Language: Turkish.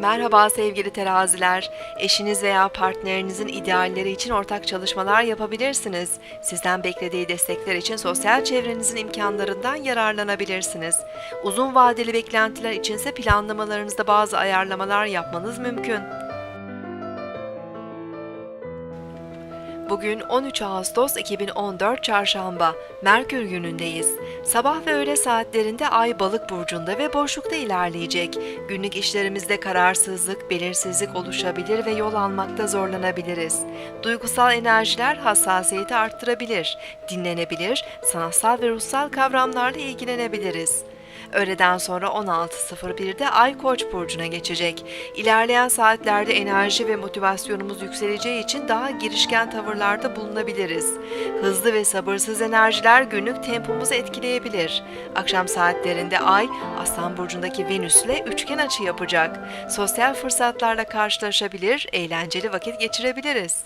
Merhaba sevgili teraziler. Eşiniz veya partnerinizin idealleri için ortak çalışmalar yapabilirsiniz. Sizden beklediği destekler için sosyal çevrenizin imkanlarından yararlanabilirsiniz. Uzun vadeli beklentiler içinse planlamalarınızda bazı ayarlamalar yapmanız mümkün. Bugün 13 Ağustos 2014 Çarşamba, Merkür günündeyiz. Sabah ve öğle saatlerinde Ay Balık burcunda ve boşlukta ilerleyecek. Günlük işlerimizde kararsızlık, belirsizlik oluşabilir ve yol almakta zorlanabiliriz. Duygusal enerjiler hassasiyeti arttırabilir, dinlenebilir, sanatsal ve ruhsal kavramlarla ilgilenebiliriz. Öğleden sonra 16.01'de Ay Koç burcuna geçecek. İlerleyen saatlerde enerji ve motivasyonumuz yükseleceği için daha girişken tavırlarda bulunabiliriz. Hızlı ve sabırsız enerjiler günlük tempomuzu etkileyebilir. Akşam saatlerinde Ay, Aslan burcundaki Venüs ile üçgen açı yapacak. Sosyal fırsatlarla karşılaşabilir, eğlenceli vakit geçirebiliriz.